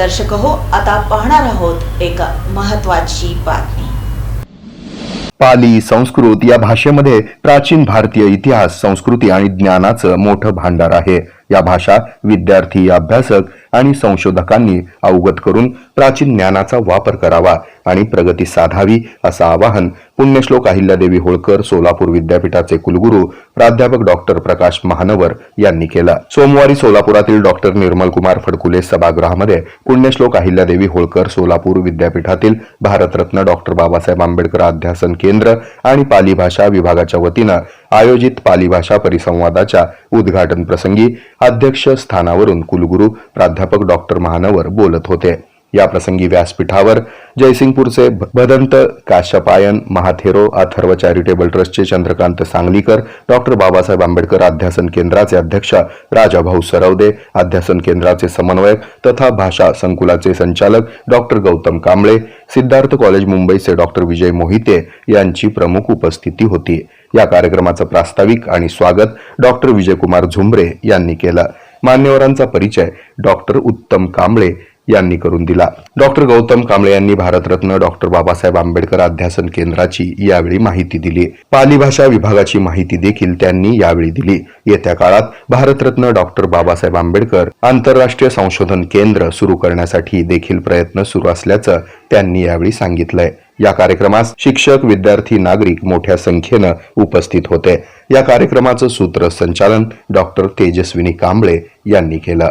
दर्शक हो आता पाहणार आहोत एक महत्वाची बातमी. पाली संस्कृत या भाषेमध्ये प्राचीन भारतीय इतिहास संस्कृती आणि ज्ञानाचं मोठं भांडार आहे. या भाषा विद्यार्थी अभ्यासक आणि संशोधकांनी अवगत करून प्राचीन ज्ञानाचा वापर करावा आणि प्रगती साधावी असं आवाहन पुण्यश्लोक अहिल्यादेवी होळकर सोलापूर विद्यापीठाचे कुलगुरू प्राध्यापक डॉक्टर प्रकाश महानवर यांनी केला. सोमवारी सोलापुरातील डॉक्टर निर्मल कुमार फडकुले सभागृहामध्ये पुण्यश्लोक अहिल्यादेवी होळकर सोलापूर विद्यापीठातील भारतरत्न डॉक्टर बाबासाहेब आंबेडकर अध्यासन केंद्र आणि पाली भाषा विभागाच्या वतीनं आयोजित पाली भाषा परिसंवादाच्या उद्घाटन प्रसंगी अध्यक्ष स्थानावरून कुलगुरू प्राध्यापक डॉक्टर महानवर बोलत होते. या प्रसंगी व्यासपीठावर जयसिंगपूरचे भदंत काश्यपायन महाथेरो अथर्व चॅरिटेबल ट्रस्टचे चंद्रकांत सांगलीकर डॉक्टर बाबासाहेब आंबेडकर अध्यासन केंद्राचे अध्यक्ष राजाभाऊ सरवदे अध्यासन केंद्राचे समन्वयक तथा भाषा संकुलाचे संचालक डॉक्टर गौतम कांबळे सिद्धार्थ कॉलेज मुंबईचे डॉक्टर विजय मोहिते यांची प्रमुख उपस्थिती होती. या कार्यक्रमाचं प्रास्ताविक आणि स्वागत डॉक्टर विजयकुमार झुंबरे यांनी केलं. मान्यवरांचा परिचय डॉक्टर उत्तम कांबळे यांनी करून दिला. डॉक्टर गौतम कांबळे यांनी भारतरत्न डॉक्टर बाबासाहेब आंबेडकर अध्यासन केंद्राची यावेळी माहिती दिली. पाली भाषा विभागाची माहिती देखील त्यांनी यावेळी दिली. येत्या काळात भारतरत्न डॉक्टर बाबासाहेब आंबेडकर आंतरराष्ट्रीय संशोधन केंद्र सुरू करण्यासाठी देखील प्रयत्न सुरू असल्याचं त्यांनी यावेळी सांगितलंय. या कार्यक्रमास शिक्षक विद्यार्थी नागरिक मोठ्या संख्येनं उपस्थित होते. या कार्यक्रमाचं सूत्रसंचालन डॉक्टर तेजस्विनी कांबळे यांनी केलं.